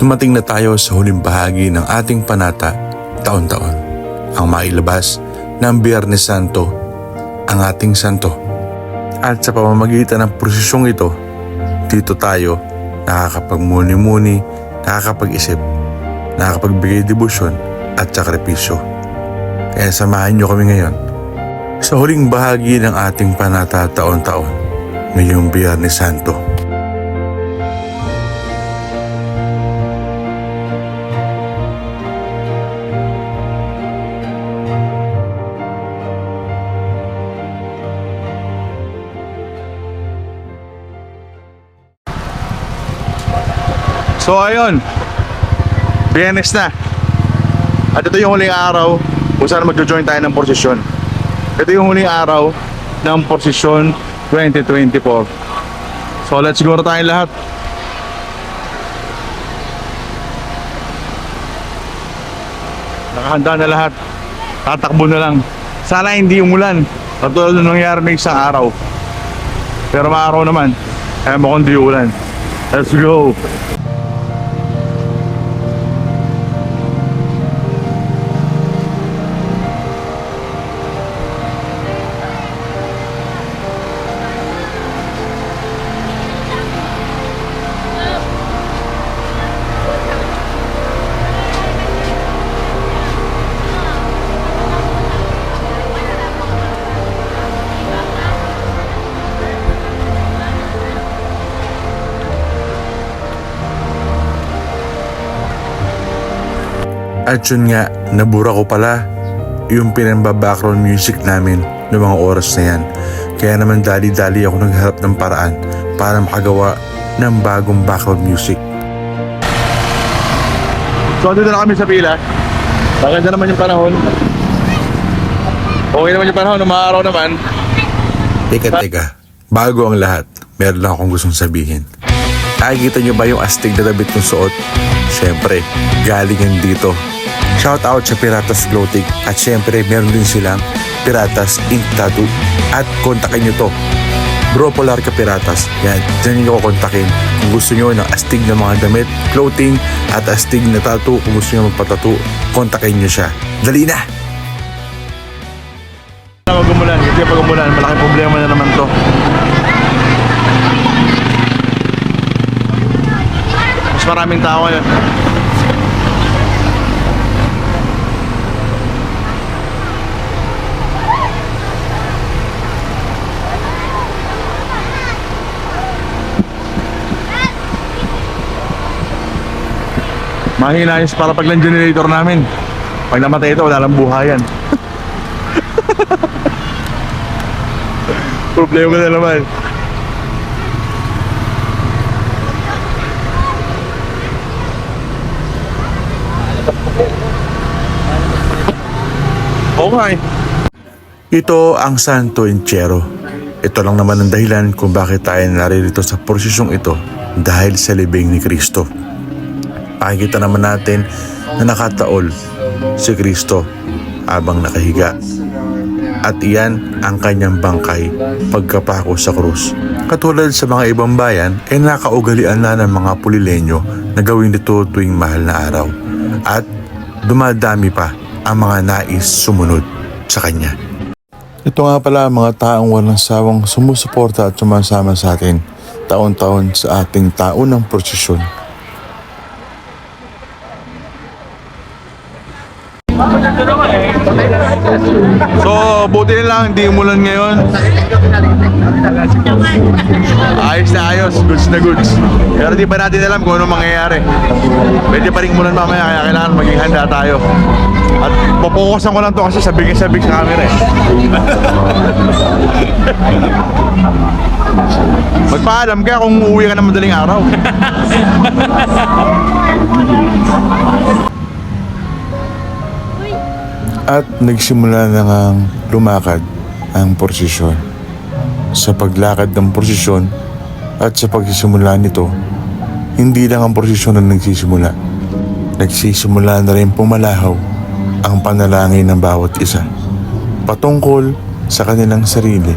dumating na tayo sa huling bahagi ng ating panata taon-taon. Ang mailabas ng Biyernes Santo, ang ating santo. At sa pamamagitan ng prosesyong ito, dito tayo nakakapagmuni-muni, nakakapag-isip, nakakapagbigay debosyon at sakripisyo. Kaya samahan niyo kami ngayon sa huling bahagi ng ating panata taon-taon ngayong Biyernes Santo. So ayun, Biyernes na. At ito yung huling araw kung saan magjo-join tayo ng prosesyon. Ito yung huling araw ng prosesyon 2024. So let's go na tayong lahat. Nakahanda na lahat. Tatakbo na lang. Sana hindi umulan. Katulad nung nangyari ng isang araw. Pero maaraw naman. Kaya mo kung di ulan. Let's go! At yun nga, nabura ko pala yung pinamba-background music namin noong mga oras na yan. Kaya naman dali-dali ako nagharap ng paraan para makagawa ng bagong background music. So, andito na kami sa pila. Maganda naman yung panahon. Okay naman yung panahon, umaaraw naman. Teka, teka. Bago ang lahat, meron lang akong gustong sabihin. Nakikita nyo ba yung astig na damit kong suot? Siyempre, galing yan dito. Shout out sa Piratas Clothing at siyempre meron din silang Piratas Ink Tattoo at kontakin nyo to. Bro Polar ka Piratas. Yan, dyan nyo ko kontakin kung gusto nyo ng astig na mga damit, clothing at astig na tattoo. Kung gusto nyo magpatattoo, kontakin nyo siya. Dali na! Pag umulan, kasi pag umulan, malaking problema na naman to. Mas maraming tao ngayon. Mahina yung para pag lang generator namin. Pag namatay ito, wala lang buhayan. Problema na naman. Nga eh. Ito ang Santo Enchero. Ito lang naman ang dahilan kung bakit tayo naririto sa porsisyong ito dahil sa libing ni Kristo. Pakikita naman natin na nakataol si Kristo habang nakahiga. At iyan ang kanyang bangkay pagkapako sa krus. Katulad sa mga ibang bayan ay nakaugalian na ng mga pulilenyo na gawin ito tuwing mahal na araw. At dumadami pa ang mga nais sumunod sa kanya. Ito nga pala ang mga taong walang sawang sumusuporta at sumasama sa atin taon-taon sa ating taon ng prosesyon. So, buti lang, hindi umulan ngayon. Ayos na ayos, goods na goods. Pero di pa natin alam kung ano mangyayari. Pwede pa rin umulan mamaya, kaya kailangan maging handa tayo. At pupukusan ko lang to kasi sabik-sabik sa camera eh. Magpaalam ka kung uuwi ka na madaling araw. At nagsimula na ngang lumakad ang prosesyon. Sa paglakad ng prosesyon at sa pagsisimula nito, hindi lang ang prosesyon ang nagsisimula. Nagsisimula na rin pumalahaw ang panalangin ng bawat isa. Patungkol sa kanilang sarili,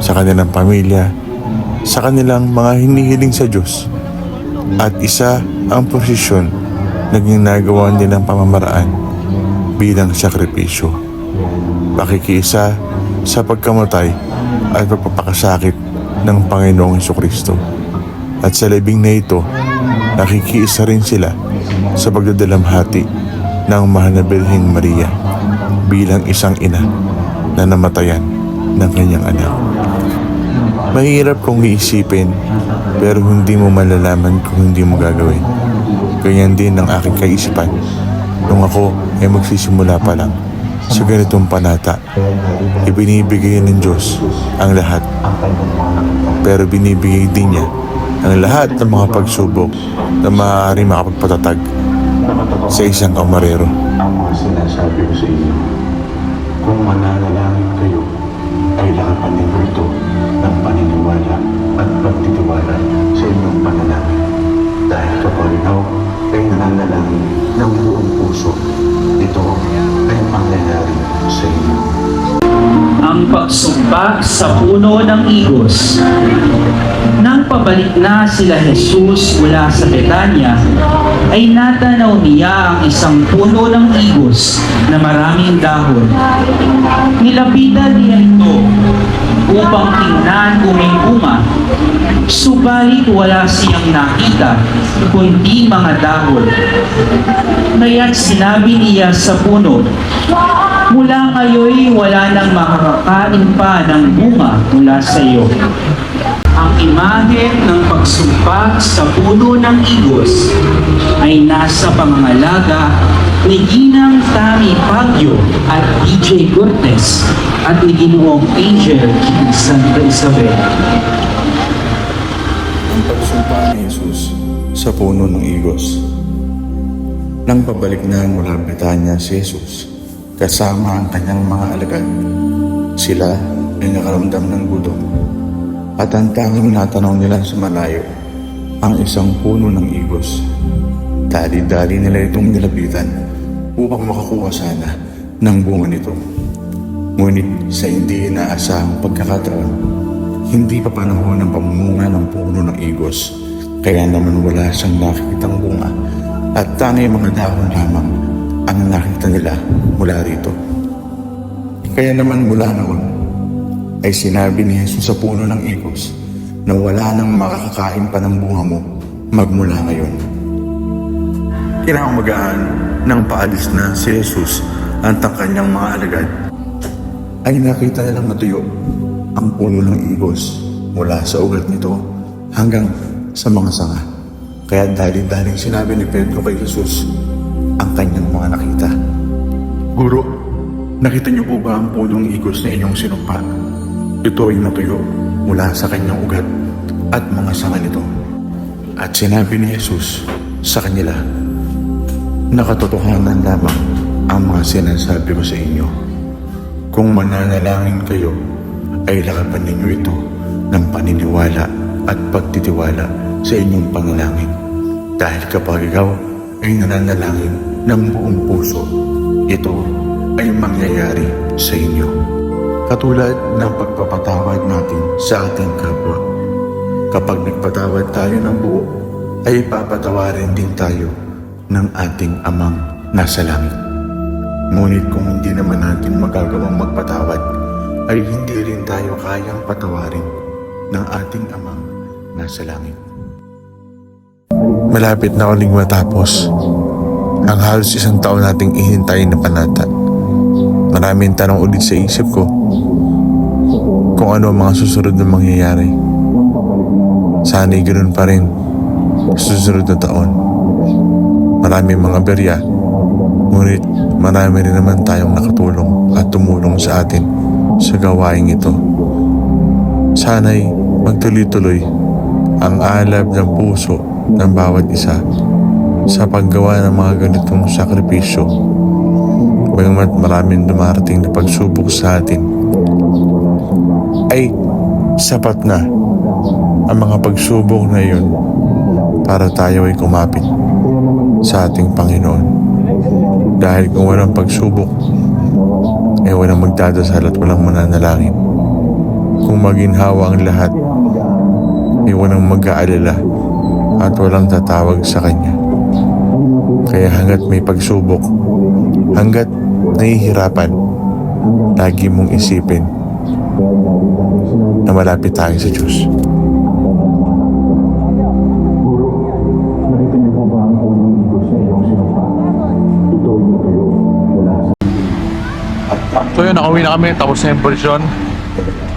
sa kanilang pamilya, sa kanilang mga hinihiling sa Diyos At isa ang posisyon na ginagawa nilang pamamaraan bilang sakripisyo. Pakikiisa sa pagkamatay at pagpapakasakit ng Panginoong Kristo. At sa libing na ito, nakikiisa rin sila sa pagdadalamhati ng mahal na Birheng Maria bilang isang ina na namatayan ng kanyang anak. Mahirap kung iisipin pero hindi mo malalaman kung hindi mo gagawin. Ganyan din ang aking kaisipan nung ako ay magsisimula pa lang sa ganitong panata. Ibinibigay ng Diyos ang lahat pero binibigay din niya ang lahat ng mga pagsubok na maaari makapagpatatag sa isang kamarero. ang mga sinasabi ko sa inyo. Kung mananalangin kayo, ay lakapan ninyo ito ng paniniwala at pagtitiwala sa inyong panalangin. Dahil kapag ikaw ay nananalangin ng buong puso, ito ay mangyayari sa inyo. ang pagsumpa sa puno ng igos. Nang pabalik na sila Jesus mula sa Betanya, ay natanaw niya ang isang puno ng igos na maraming dahon. Nilapitan niya ito upang tingnan kung may bunga. Subalit wala siyang nakita, kundi mga dahon. Kaya't sinabi niya sa puno, Mula ngayon wala nang makakakain pa ng bunga mula sa iyo. Ang imahe ng pagsumpa sa puno ng igos ay nasa pangangalaga ni Ginang Tami Pagyo at DJ Cortez at ni Ginoong Angel ng Santa Isabel. ang pagsumpa ni Jesus sa puno ng igos. Nang pabalik na mula Betanya si Jesus, kasama ang kanyang mga alagad, sila ay nakaramdam ng gutom. At ang tanging natanaw nila sa malayo, ang isang puno ng igos. Dali-dali nila itong nilapitan upang makakuha sana ng bunga nito. Ngunit sa hindi inaasahang pagkakataon, hindi pa panahon ng pamumunga ng puno ng igos, kaya naman wala siyang nakikitang bunga at tanging mga dahon lamang ang nakita nila mula rito. Kaya naman mula noon ay sinabi ni Jesus sa puno ng igos na wala nang makakakain pa ng bunga mo magmula ngayon. Kinakamagaan nang paalis na si Jesus at ang kanyang mga alagad ay nakita nilang natuyo ang puno ng igos mula sa ugat nito hanggang sa mga sanga. Kaya dali-daling sinabi ni Pedro kay Jesus ang kanyang mga nakita. Guro, nakita niyo po ba ang punong igos na inyong sinumpa? Ito ay natuyo mula sa kanyang ugat at mga sanga nito. At sinabi ni Jesus sa kanila, Nakatotohanan lamang ang mga sinasabi ko sa inyo. Kung mananalangin kayo, ay lakapan ninyo ito ng paniniwala at pagtitiwala sa inyong panalangin. Dahil kapag ikaw ay nananalangin ng buong puso, ito ay mangyayari sa inyo. Katulad ng pagpapatawad natin sa ating kapwa. Kapag nagpatawad tayo ng buo, ay papatawarin din tayo ng ating amang nasa langit. Ngunit kung hindi naman natin magagawang magpatawad, ay hindi rin tayo kayang patawarin ng ating amang nasa langit. Malapit na uling matapos ang halos isang taon nating ihintay na panata. Maraming tanong ulit sa isip ko kung ano ang mga susunod na mangyayari. Sana'y ganoon pa rin susunod na taon. Maraming mga berya, ngunit marami rin naman tayong nakatulong at tumulong sa atin sa gawaing ito. Sana'y magtuloy-tuloy ang alab ng puso ng bawat isa sa paggawa ng mga ganitong sakripisyo. Bagamat maraming dumarating na pagsubok sa atin, ay sapat na ang mga pagsubok na iyon para tayo ay kumapit sa ating Panginoon. Dahil kung walang pagsubok, ay walang magdadasal at walang mananalangin. Kung maginhawa ang lahat, ay walang mag-aalala at walang tatawag sa Kanya. Kaya hanggat may pagsubok, hanggat nahihirapan, lagi mong isipin na malapit tayo sa Diyos. Yun, nakauwi na kami, tapos na yung posisyon.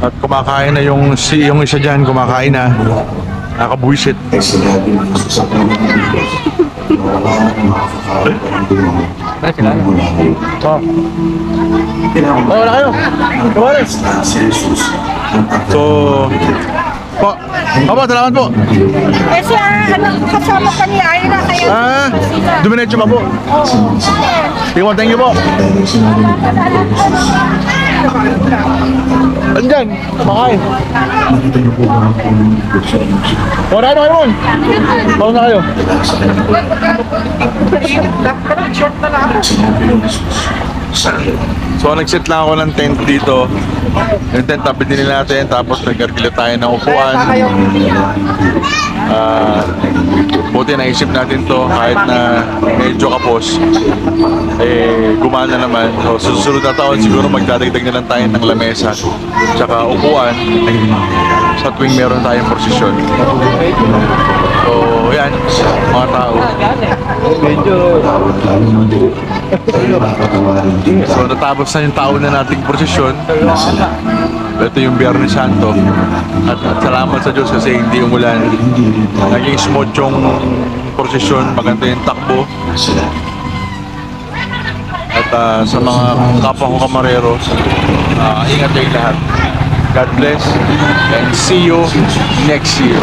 At kumakain na yung, si, yung isa dyan, kumakain na. Nakabuisit. ay ngayon. Oh, oh kayo. Na Jesus ang So, po. Opo, salamat po. Eh siya, ano, kasama pa ni Ira, kaya... Ah, duminetso pa po. Thank you, thank you po. Andyan, po unang igos na na kayo mo. Paano na kayo? So nag-set lang ako ng tent dito. Yung tent tabi din natin tapos nagkarkila tayo ng upuan. Ah, buti naisip natin to kahit na medyo kapos. Eh, gumana naman. So susunod na taon siguro magdadagdag na lang tayo ng lamesa. Tsaka upuan sa tuwing meron tayong prosesyon. Yan, mga tao. Din So, natapos na yung taon na nating prosesyon. Ito yung Biyernes Santo. At, at salamat sa Diyos kasi hindi umulan. Naging smooth yung prosesyon, maganda yung takbo. At ah, sa mga kapwa ko kamarero, ah, ingat kayo lahat. God bless and see you next year.